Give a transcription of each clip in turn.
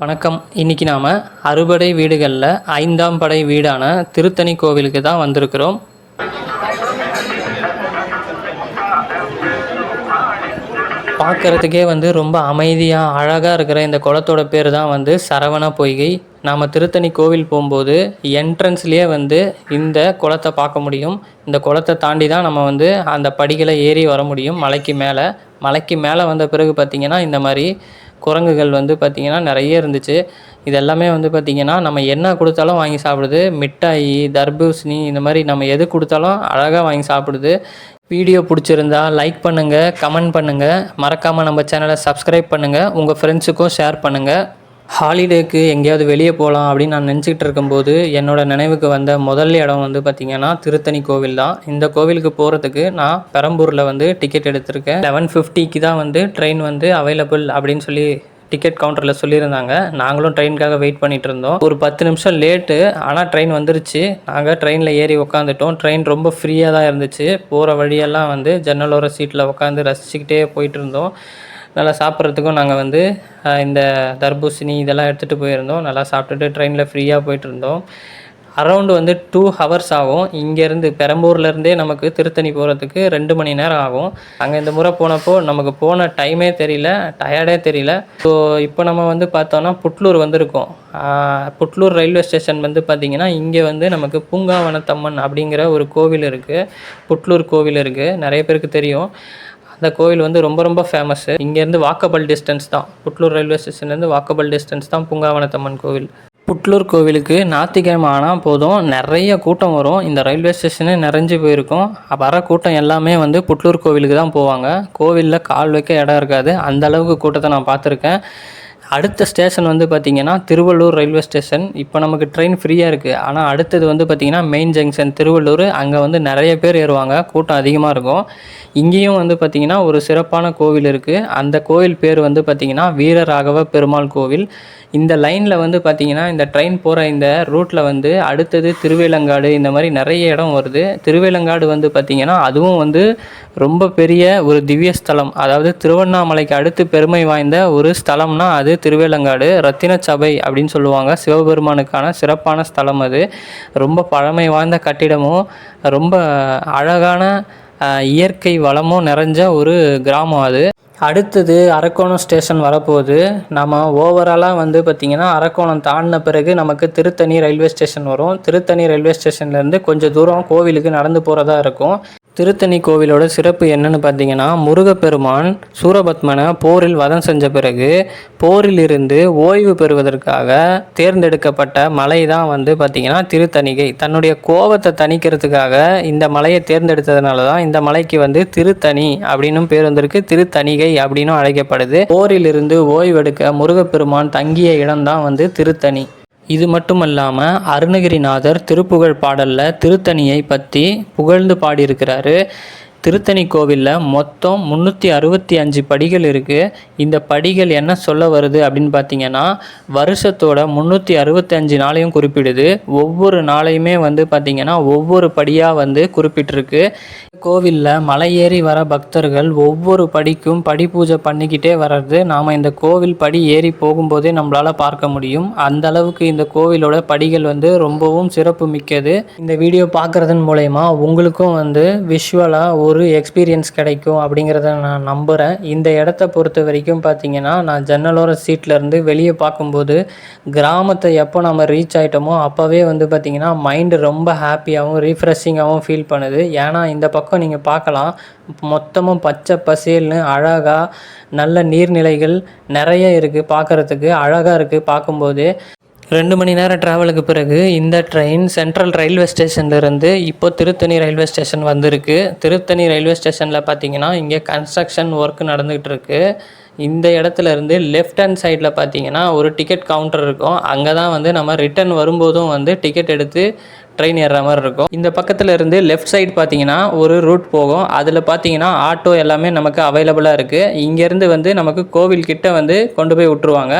வணக்கம். இன்னைக்கு நாம் அறுபடை வீடுகளில் ஐந்தாம் படை வீடான திருத்தணி கோவிலுக்கு தான் வந்திருக்கிறோம். பார்க்குறதுக்கே வந்து ரொம்ப அமைதியாக அழகாக இருக்கிற இந்த குளத்தோட பேர் தான் வந்து சரவண பொய்கை. நாம் திருத்தணி கோவில் போகும்போது என்ட்ரன்ஸ்லேயே வந்து இந்த குளத்தை பார்க்க முடியும். இந்த குளத்தை தாண்டி தான் நம்ம வந்து அந்த படிகளை ஏறி வர முடியும். மலைக்கு மேலே. மலைக்கு மேலே வந்த பிறகு பார்த்திங்கன்னா இந்த மாதிரி குரங்குகள் வந்து பார்த்திங்கன்னா நிறைய இருந்துச்சு. இது எல்லாமே வந்து பார்த்திங்கன்னா நம்ம என்ன கொடுத்தாலும் வாங்கி சாப்பிடுது. மிட்டாயி தர்பூசணி இந்த மாதிரி நம்ம எது கொடுத்தாலும் அழகாக வாங்கி சாப்பிடுது. வீடியோ பிடிச்சிருந்தா லைக் பண்ணுங்கள் கமெண்ட் பண்ணுங்கள் மறக்காமல் நம்ம சேனலை சப்ஸ்கிரைப் பண்ணுங்கள் உங்கள் ஃப்ரெண்ட்ஸுக்கும் ஷேர் பண்ணுங்கள் ஹாலிடேக்கு எங்கேயாவது வெளியே போகலாம் அப்படின்னு நான் நினச்சிக்கிட்டு இருக்கும்போது என்னோடய நினைவுக்கு வந்த முதல் இடம் வந்து பார்த்திங்கன்னா திருத்தணி கோவில் தான். இந்த கோவிலுக்கு போகிறதுக்கு நான் பெரம்பூரில் வந்து டிக்கெட் எடுத்திருக்கேன். லெவன் ஃபிஃப்டிக்கு தான் வந்து ட்ரெயின் வந்து அவைலபிள் அப்படின்னு சொல்லி டிக்கெட் கவுண்டரில் சொல்லியிருந்தாங்க. நாங்களும் ட்ரெயினுக்காக வெயிட் பண்ணிட்டு இருந்தோம். ஒரு பத்து நிமிஷம் லேட்டு ஆனால் ட்ரெயின் வந்துருச்சு. நாங்கள் ட்ரெயினில் ஏறி உக்காந்துட்டோம். ட்ரெயின் ரொம்ப ஃப்ரீயாக தான் இருந்துச்சு. போகிற வழியெல்லாம் வந்து ஜன்னலோர சீட்டில் உட்காந்து ரசிச்சுக்கிட்டே போயிட்டு இருந்தோம். நல்லா சாப்பிட்றதுக்கும் நாங்கள் வந்து இந்த தர்பூசணி இதெல்லாம் எடுத்துகிட்டு போயிருந்தோம். நல்லா சாப்பிட்டுட்டு ட்ரெயினில் ஃப்ரீயாக போயிட்டு இருந்தோம். அரௌண்டு வந்து டூ ஹவர்ஸ் ஆகும். இங்கேருந்து பெரம்பூர்லேருந்தே நமக்கு திருத்தணி போகிறதுக்கு ரெண்டு மணி நேரம் ஆகும். அங்கே இந்த முறை போனப்போ நமக்கு போன டைமே தெரியல டயர்டே தெரியல. ஸோ இப்போ நம்ம வந்து பார்த்தோன்னா புட்லூர் வந்திருக்கோம். புட்லூர் ரயில்வே ஸ்டேஷன் வந்து பார்த்திங்கன்னா இங்கே வந்து நமக்கு பூங்காவனத்தம்மன் அப்படிங்கிற ஒரு கோவில் இருக்குது புட்லூர் கோவில் இருக்குது நிறைய பேருக்கு தெரியும். அந்த கோவில் வந்து ரொம்ப ரொம்ப ஃபேமஸ்ஸு இங்கேருந்து வாக்கபல் டிஸ்டன்ஸ் தான். புட்லூர் ரயில்வே ஸ்டேஷன்லேருந்து வாக்கபல் டிஸ்டன்ஸ் தான் பூங்காவனத்தம்மன் கோவில். புட்லூர் கோவிலுக்கு ஞாயிற்றுக்கிழமை ஆனால் போதும். நிறைய கூட்டம் வரும். இந்த ரயில்வே ஸ்டேஷனே நிறைஞ்சு போயிருக்கும். வர கூட்டம் எல்லாமே வந்து புட்லூர் கோவிலுக்கு தான் போவாங்க. கோவிலில் கால் வைக்க இடம் இருக்காது. அந்த அளவுக்கு கூட்டத்தை நான் பார்த்துருக்கேன். அடுத்த ஸ்டேஷன் வந்து பார்த்திங்கன்னா திருவள்ளூர் ரயில்வே ஸ்டேஷன். இப்போ நமக்கு ட்ரெயின் ஃப்ரீயாக இருக்குது ஆனால் அடுத்தது வந்து பார்த்திங்கன்னா மெயின் ஜங்ஷன் திருவள்ளூர். அங்கே வந்து நிறைய பேர் ஏறுவாங்க. கூட்டம் அதிகமாக இருக்கும். இங்கேயும் வந்து பார்த்திங்கன்னா ஒரு சிறப்பான கோவில் இருக்குது அந்த கோவில் பேர் வந்து பார்த்திங்கன்னா வீரராகவ பெருமாள் கோவில். இந்த லைனில் வந்து பார்த்திங்கன்னா இந்த ட்ரெயின் போகிற இந்த ரூட்டில் வந்து அடுத்தது திருவேலங்காடு இந்த மாதிரி நிறைய இடம் வருது. திருவேலங்காடு வந்து பார்த்திங்கன்னா அதுவும் வந்து ரொம்ப பெரிய ஒரு திவ்ய ஸ்தலம். அதாவது திருவண்ணாமலைக்கு அடுத்து பெருமை வாய்ந்த ஒரு ஸ்தலம்னா அது திருவேலங்காடு ரத்தின சபை அப்படின்னு சொல்லுவாங்க. சிவபெருமானுக்கான சிறப்பான ஸ்தலம் அது. ரொம்ப பழமை வாய்ந்த கட்டிடமும் ரொம்ப அழகான இயற்கை வளமும் நிறைஞ்ச ஒரு கிராமம் அது. அடுத்தது அரக்கோணம் ஸ்டேஷன் வரப்போகுது. நம்ம ஓவராலாக வந்து பார்த்திங்கன்னா அரக்கோணம் தாண்டின பிறகு நமக்கு திருத்தணி ரயில்வே ஸ்டேஷன் வரும். திருத்தணி ரயில்வே ஸ்டேஷன்லேருந்து கொஞ்சம் தூரம் கோவிலுக்கு நடந்து போகிறதா இருக்கும். திருத்தணி கோவிலோட சிறப்பு என்னன்னு பார்த்தீங்கன்னா முருகப்பெருமான் சூரபத்மனை போரில் வதம் செஞ்ச பிறகு போரிலிருந்து ஓய்வு பெறுவதற்காக தேர்ந்தெடுக்கப்பட்ட மலை தான் வந்து பார்த்திங்கன்னா திருத்தணிகை. தன்னுடைய கோபத்தை தணிக்கிறதுக்காக இந்த மலையை தேர்ந்தெடுத்ததுனால தான் இந்த மலைக்கு வந்து திருத்தணி அப்படின்னும் பேர் வந்திருக்கு. திருத்தணிகை அப்படின்னும் அழைக்கப்படுது. போரிலிருந்து ஓய்வெடுக்க முருகப்பெருமான் தங்கிய இடம்தான் வந்து திருத்தணி. இது மட்டுமல்லாமல் அருணகிரிநாதர் திருப்புகழ் பாடலில் திருத்தணியை பற்றி புகழ்ந்து பாடியிருக்கிறாரு. திருத்தணி கோவிலில் மொத்தம் முந்நூற்றி அறுபத்தி அஞ்சு படிகள் இருக்குது இந்த படிகள் என்ன சொல்ல வருது அப்படின்னு பார்த்தீங்கன்னா வருஷத்தோட முந்நூற்றி அறுபத்தஞ்சு நாளையும் குறிப்பிடுது. ஒவ்வொரு நாளையுமே வந்து பார்த்திங்கன்னா ஒவ்வொரு படியாக வந்து குறிப்பிட்டிருக்கு. கோவிலில் மலை ஏறி வர பக்தர்கள் ஒவ்வொரு படிக்கும் படி பூஜை பண்ணிக்கிட்டே வர்றது. நாம் இந்த கோவில் படி ஏறி போகும்போதே நம்மளால் பார்க்க முடியும். அந்த அளவுக்கு இந்த கோவிலோட படிகள் வந்து ரொம்பவும் சிறப்பு மிக்கது. இந்த வீடியோ பார்க்குறதன் மூலயமா உங்களுக்கும் வந்து விஷுவலாக ஒரு ஒரு எக்ஸ்பீரியன்ஸ் கிடைக்கும் அப்படிங்கிறத நான் நம்புகிறேன் இந்த இடத்த பொறுத்த வரைக்கும் பார்த்தீங்கன்னா நான் ஜன்னலோர சீட்லேருந்து வெளியே பார்க்கும்போது கிராமத்தை எப்போ நம்ம ரீச் ஆகிட்டோமோ அப்போவே வந்து பார்த்திங்கன்னா மைண்டு ரொம்ப ஹாப்பியாகவும் ரீஃப்ரெஷிங்காகவும் ஃபீல் பண்ணுது. ஏன்னா இந்த பக்கம் நீங்கள் பார்க்கலாம் மொத்தமும் பச்சை பசேல்னு அழகாக நல்ல நீர்நிலைகள் நிறைய இருக்குது பார்க்குறதுக்கு அழகாக இருக்குது பார்க்கும்போது. ரெண்டு மணி நேரம் ட்ராவலுக்கு பிறகு இந்த ட்ரெயின் சென்ட்ரல் ரயில்வே ஸ்டேஷன்லேருந்து இப்போ திருத்தணி ரயில்வே ஸ்டேஷன் வந்திருக்கு. திருத்தணி ரயில்வே ஸ்டேஷனில் பார்த்தீங்கன்னா இங்கே கன்ஸ்ட்ரக்ஷன் ஒர்க் நடந்துகிட்டு இருக்கு. இந்த இடத்துல இருந்து லெஃப்ட் ஹேண்ட் சைடில் பார்த்தீங்கன்னா ஒரு டிக்கெட் கவுண்டர் இருக்கும். அங்கே தான் வந்து நம்ம ரிட்டர்ன் வரும்போதும் வந்து டிக்கெட் எடுத்து ட்ரெயின் ஏறுற மாதிரி இருக்கும். இந்த பக்கத்தில் இருந்து லெஃப்ட் சைடு பார்த்தீங்கன்னா ஒரு ரூட் போகும். அதில் பார்த்தீங்கன்னா ஆட்டோ எல்லாமே நமக்கு அவைலபிளாக இருக்குது இங்கேருந்து வந்து நமக்கு கோவில் கிட்ட வந்து கொண்டு போய் விட்டுருவாங்க.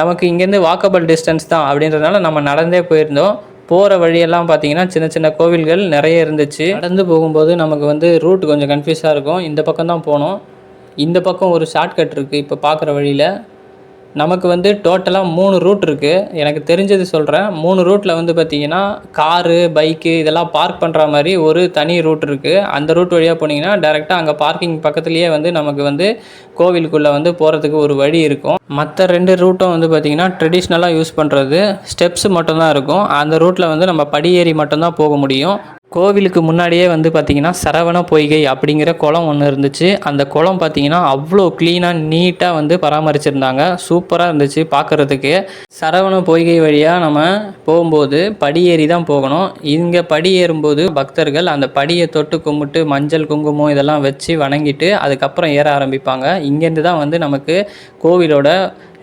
நமக்கு இங்கேருந்து வாக்கபிள் டிஸ்டன்ஸ் தான் அப்படின்றதுனால நம்ம நடந்தே போயிருந்தோம். போகிற வழியெல்லாம் பார்த்தீங்கன்னா சின்ன சின்ன கோவில்கள் நிறைய இருந்துச்சு. நடந்து போகும்போது நமக்கு வந்து ரூட் கொஞ்சம் கன்ஃபியூஸாக இருக்கும். இந்த பக்கம் தான் போனோம். இந்த பக்கம் ஒரு ஷார்ட்கட் இருக்குது இப்போ பார்க்குற வழியில். நமக்கு வந்து டோட்டலாக மூணு ரூட் இருக்குது எனக்கு தெரிஞ்சது சொல்கிறேன் மூணு ரூட்டில் வந்து பார்த்திங்கன்னா காரு பைக்கு இதெல்லாம் பார்க் பண்ணுற மாதிரி ஒரு தனி ரூட் இருக்குது அந்த ரூட் வழியாக போனீங்கன்னா டேரெக்டாக அங்கே பார்க்கிங் பக்கத்துலேயே வந்து நமக்கு வந்து கோவிலுக்குள்ளே வந்து போகிறதுக்கு ஒரு வழி இருக்கும். மற்ற ரெண்டு ரூட்டும் வந்து பார்த்திங்கன்னா ட்ரெடிஷ்னலாக யூஸ் பண்ணுறது ஸ்டெப்ஸ் மட்டும்தான் இருக்கும். அந்த ரூட்டில் வந்து நம்ம படியேறி மட்டும்தான் போக முடியும். கோவிலுக்கு முன்னாடியே வந்து பார்த்திங்கன்னா சரவண பொய்கை அப்படிங்கிற குளம் ஒன்று இருந்துச்சு. அந்த குளம் பார்த்திங்கன்னா அவ்வளோ க்ளீனாக நீட்டாக வந்து பராமரிச்சிருந்தாங்க. சூப்பராக இருந்துச்சு பார்க்குறதுக்கு சரவண பொய்கை வழியாக நம்ம போகும்போது படியேறி தான் போகணும். இங்கே படி ஏறும்போது பக்தர்கள் அந்த படியை தொட்டு கும்பிட்டு மஞ்சள் குங்குமம் இதெல்லாம் வச்சு வணங்கிட்டு அதுக்கப்புறம் ஏற ஆரம்பிப்பாங்க. இங்கேருந்து தான் வந்து நமக்கு கோவிலோட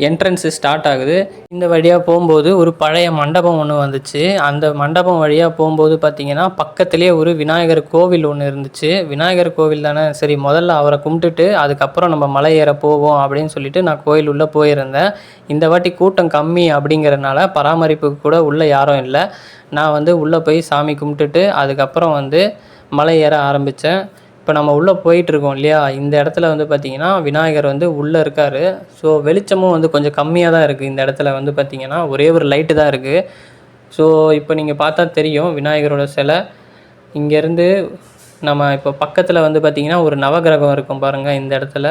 என்ட்ரன்ஸு ஸ்டார்ட் ஆகுது. இந்த வழியாக போகும்போது ஒரு பழைய மண்டபம் ஒன்று வந்துச்சு. அந்த மண்டபம் வழியாக போகும்போது பார்த்தீங்கன்னா பக்கத்துலேயே ஒரு விநாயகர் கோவில் ஒன்று இருந்துச்சு. விநாயகர் கோவில் தானே? சரி முதல்ல அவரை கும்பிட்டுட்டு அதுக்கப்புறம் நம்ம மலை ஏற போவோம் அப்படின்னு சொல்லிட்டு நான் கோயில் உள்ளே போயிருந்தேன். இந்த வாட்டி கூட்டம் கம்மி அப்படிங்கிறனால பராமரிப்புக்கு கூட உள்ளே யாரும் இல்லை. நான் வந்து உள்ளே போய் சாமி கும்பிட்டுட்டு அதுக்கப்புறம் வந்து மலை ஏற ஆரம்பித்தேன் இப்போ நம்ம உள்ளே போயிட்டுருக்கோம் இல்லையா? இந்த இடத்துல வந்து பார்த்திங்கன்னா விநாயகர் வந்து உள்ளே இருக்கார். ஸோ வெளிச்சமும் வந்து கொஞ்சம் கம்மியாக தான் இருக்குது இந்த இடத்துல வந்து பார்த்திங்கன்னா ஒரே ஒரு லைட்டு தான் இருக்குது ஸோ இப்போ நீங்கள் பார்த்தா தெரியும் விநாயகரோட சிலை. இங்கேருந்து நம்ம இப்போ பக்கத்தில் வந்து பார்த்திங்கன்னா ஒரு நவகிரகம் இருக்கும் பாருங்கள் இந்த இடத்துல.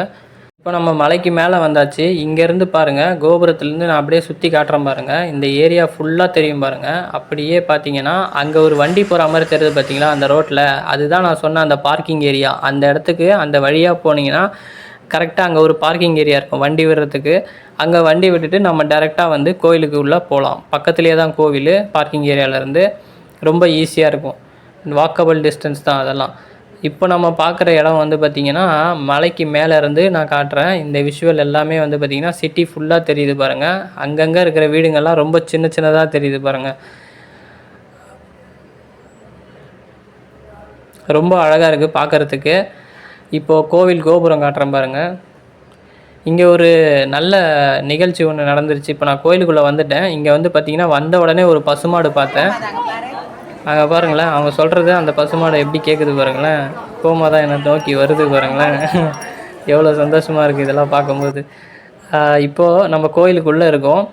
இப்போ நம்ம மலைக்கு மேலே வந்தாச்சு. இங்கேருந்து பாருங்கள் கோபுரத்துலேருந்து நான் அப்படியே சுற்றி காட்டுறேன் பாருங்கள் இந்த ஏரியா ஃபுல்லாக தெரியும் பாருங்கள் அப்படியே பார்த்தீங்கன்னா அங்கே ஒரு வண்டி போகிற மாதிரி தெரியுது பார்த்தீங்களா அந்த ரோட்டில் அதுதான் நான் சொன்ன அந்த பார்க்கிங் ஏரியா அந்த இடத்துக்கு அந்த வழியாக போனீங்கன்னா கரெக்டாக அங்கே ஒரு பார்க்கிங் ஏரியா இருக்கும் வண்டி விடுறதுக்கு. அங்கே வண்டி விட்டுட்டு நம்ம டேரெக்டாக வந்து கோயிலுக்கு உள்ளே போகலாம் பக்கத்துலேயே தான் கோவில் பார்க்கிங் ஏரியாவிலேருந்து ரொம்ப ஈஸியாக இருக்கும். வாக்கபிள் டிஸ்டன்ஸ் தான் அதெல்லாம். இப்போ நம்ம பார்க்குற இடம் வந்து பார்த்திங்கன்னா மலைக்கு மேலே இருந்து நான் காட்டுறேன். இந்த விஷுவல் எல்லாமே வந்து பார்த்திங்கன்னா சிட்டி ஃபுல்லாக தெரியுது பாருங்கள் அங்கங்கே இருக்கிற வீடுங்கள்லாம் ரொம்ப சின்ன சின்னதாக தெரியுது பாருங்கள் ரொம்ப அழகாக இருக்குது பார்க்குறதுக்கு. இப்போது கோவில் கோபுரம் காட்டுறேன் பாருங்கள் இங்கே ஒரு நல்ல நிகழ்ச்சி ஒன்று நடந்துருச்சு. இப்போ நான் கோயிலுக்குள்ளே வந்துட்டேன். இங்கே வந்து பார்த்திங்கன்னா வந்த உடனே ஒரு பசுமாடு பார்த்தேன். அங்கே பாருங்களேன் அவங்க சொல்கிறது அந்த பசுமாடை எப்படி கேட்குது பாருங்களேன். கோமா தான் என்னை நோக்கி வருது பாருங்களேன். எவ்வளோ சந்தோஷமாக இருக்குது இதெல்லாம் பார்க்கும்போது. இப்போது நம்ம கோயிலுக்குள்ளே இருக்கோம்.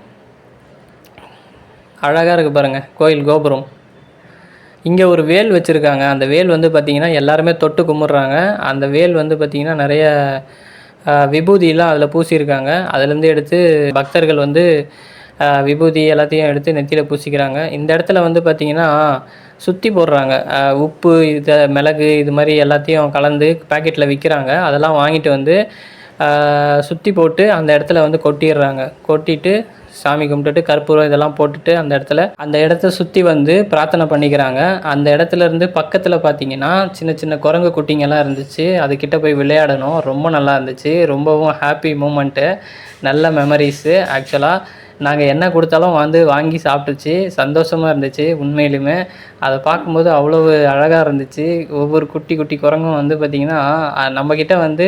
அழகாக இருக்குது பாருங்கள் கோயில் கோபுரம். இங்கே ஒரு வேல் வச்சுருக்காங்க. அந்த வேல் வந்து பார்த்திங்கன்னா எல்லாருமே தொட்டு கும்பிட்றாங்க. அந்த வேல் வந்து பார்த்திங்கன்னா நிறைய விபூதியெலாம் அதில் பூசியிருக்காங்க. அதுலேருந்து எடுத்து பக்தர்கள் வந்து விபூதி எல்லாத்தையும் எடுத்து நெத்தியில் பூசிக்கிறாங்க. இந்த இடத்துல வந்து பார்த்திங்கன்னா சுற்றி போடுறாங்க. உப்பு இது மிளகு இது மாதிரி எல்லாத்தையும் கலந்து பேக்கெட்டில் விற்கிறாங்க அதெல்லாம் வாங்கிட்டு வந்து சுற்றி போட்டு அந்த இடத்துல வந்து கொட்டிடுறாங்க. கொட்டிட்டு சாமி கும்பிட்டுட்டு கற்பூரம் இதெல்லாம் போட்டுட்டு அந்த இடத்துல அந்த இடத்த சுற்றி வந்து பிரார்த்தனை பண்ணிக்கிறாங்க. அந்த இடத்துல இருந்து பக்கத்தில் பார்த்தீங்கன்னா சின்ன சின்ன குரங்கு குட்டிங்கெல்லாம் இருந்துச்சு. அதுக்கிட்ட போய் விளையாடணும். ரொம்ப நல்லா இருந்துச்சு. ரொம்பவும் ஹாப்பி மூமெண்ட்டு நல்ல மெமரிஸு ஆக்சுவலாக நாங்கள் என்ன கொடுத்தாலும் வந்து வாங்கி சாப்பிட்டுச்சு சந்தோஷமாக இருந்துச்சு உண்மையிலுமே. அதை பார்க்கும்போது அவ்வளவு அழகாக இருந்துச்சு. ஒவ்வொரு குட்டி குட்டி குரங்கும் வந்து பார்த்திங்கன்னா நம்மக்கிட்ட வந்து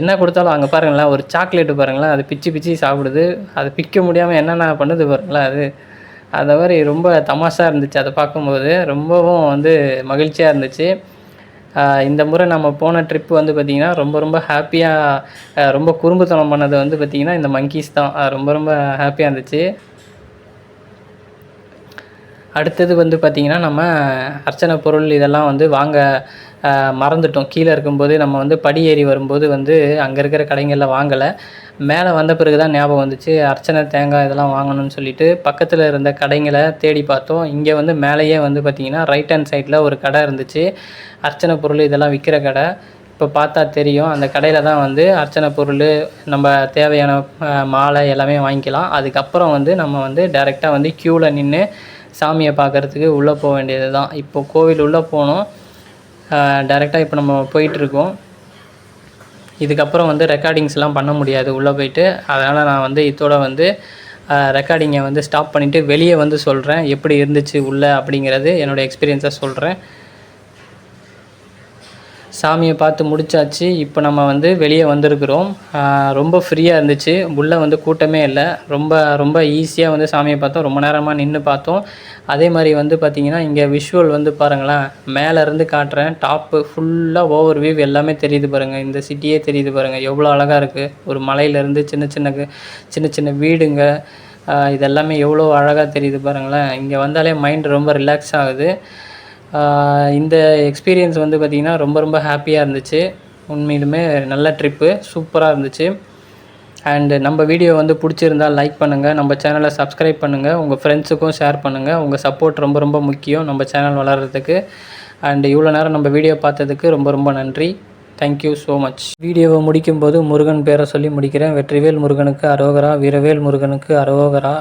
என்ன கொடுத்தாலும் அங்கே பாருங்களேன் ஒரு சாக்லேட்டு பாருங்களேன் அது பிச்சு பிச்சு சாப்பிடுது. அதை பிக்க முடியாமல் என்னென்ன பண்ணுது பாருங்களேன் அது. அந்த மாதிரி ரொம்ப தமாஷாக இருந்துச்சு. அதை பார்க்கும்போது ரொம்பவும் வந்து மகிழ்ச்சியாக இருந்துச்சு. இந்த முறை நம்ம போன ட்ரிப் வந்து பார்த்திங்கன்னா ரொம்ப ரொம்ப ஹாப்பியாக ரொம்ப குறும்புத்தனம் பண்ணது வந்து பார்த்திங்கன்னா இந்த மங்கீஸ் தான். ரொம்ப ரொம்ப ஹாப்பியாக இருந்துச்சு. அடுத்தது வந்து பார்த்திங்கன்னா நம்ம அர்ச்சனை பொருள் இதெல்லாம் வந்து வாங்க மறந்துட்டோம். கீழே இருக்கும்போது நம்ம வந்து படி ஏறி வரும்போது வந்து அங்கே இருக்கிற கடைங்களில் வாங்கலை. மேலே வந்த பிறகு தான் ஞாபகம் வந்துச்சு. அர்ச்சனை தேங்காய் இதெல்லாம் வாங்கணும்னு சொல்லிட்டு பக்கத்தில் இருந்த கடைங்களை தேடி பார்த்தோம். இங்கே வந்து மேலேயே வந்து பார்த்திங்கன்னா ரைட் ஹேண்ட் சைடில் ஒரு கடை இருந்துச்சு. அர்ச்சனை பொருள் இதெல்லாம் விற்கிற கடை. இப்போ பார்த்தா தெரியும். அந்த கடையில் தான் வந்து அர்ச்சனை பொருள் நம்ம தேவையான மாலை எல்லாமே வாங்கிக்கலாம். அதுக்கப்புறம் வந்து நம்ம வந்து டைரெக்டாக வந்து க்யூவில் நின்று சாமியை பார்க்குறதுக்கு உள்ளே போக வேண்டியது தான் இப்போ கோவில் உள்ளே போனோம். டைரெக்டாக இப்போ நம்ம போயிட்டுருக்கோம். இதுக்கப்புறம் வந்து ரெக்கார்டிங்ஸ்லாம் பண்ண முடியாது. உள்ளே போயிட்டு அதனால் நான் வந்து இதோட வந்து ரெக்கார்டிங்கை வந்து ஸ்டாப் பண்ணிவிட்டு வெளியே வந்து சொல்கிறேன் எப்படி இருந்துச்சு உள்ளே அப்படிங்கிறது என்னோடய எக்ஸ்பீரியன்ஸை சொல்கிறேன் சாமியை பார்த்து முடிச்சாச்சு. இப்போ நம்ம வந்து வெளியே வந்திருக்கிறோம். ரொம்ப ஃப்ரீயாக இருந்துச்சு. உள்ளே வந்து கூட்டமே இல்லை. ரொம்ப ரொம்ப ஈஸியாக வந்து சாமியை பார்த்தோம். ரொம்ப நேரமாக நின்று பார்த்தோம். அதே மாதிரி வந்து பார்த்திங்கன்னா இங்கே விஷுவல் வந்து பாருங்களேன். மேலேருந்து காட்டுறேன். டாப்பு ஃபுல்லாக ஓவர் வியூ எல்லாமே தெரியுது பாருங்கள் இந்த சிட்டியே தெரியுது பாருங்கள் எவ்வளோ அழகாக இருக்குது ஒரு மலையிலேருந்து சின்ன சின்ன சின்ன சின்ன வீடுங்க. இதெல்லாமே எவ்வளோ அழகாக தெரியுது பாருங்களேன். இங்கே வந்தாலே மைண்ட் ரொம்ப ரிலாக்ஸ் ஆகுது. இந்த எக்ஸ்பீரியன்ஸ் வந்து பார்த்திங்கன்னா ரொம்ப ரொம்ப ஹாப்பியாக இருந்துச்சு. உண்மையிலுமே நல்ல ட்ரிப்பு சூப்பராக இருந்துச்சு. அண்டு நம்ம வீடியோ வந்து பிடிச்சிருந்தா லைக் பண்ணுங்கள் நம்ம சேனலை சப்ஸ்கிரைப் பண்ணுங்கள் உங்கள் ஃப்ரெண்ட்ஸுக்கும் ஷேர் பண்ணுங்கள் உங்கள் சப்போர்ட் ரொம்ப ரொம்ப முக்கியம் நம்ம சேனல் வளர்கிறதுக்கு அண்டு இவ்வளோ நேரம் நம்ம வீடியோ பார்த்ததுக்கு ரொம்ப ரொம்ப நன்றி. தேங்க்யூ ஸோ மச் வீடியோவை முடிக்கும்போது முருகன் பேரை சொல்லி முடிக்கிறேன். வெற்றிவேல் முருகனுக்கு அரோகரா வீரவேல் முருகனுக்கு அரோகரா.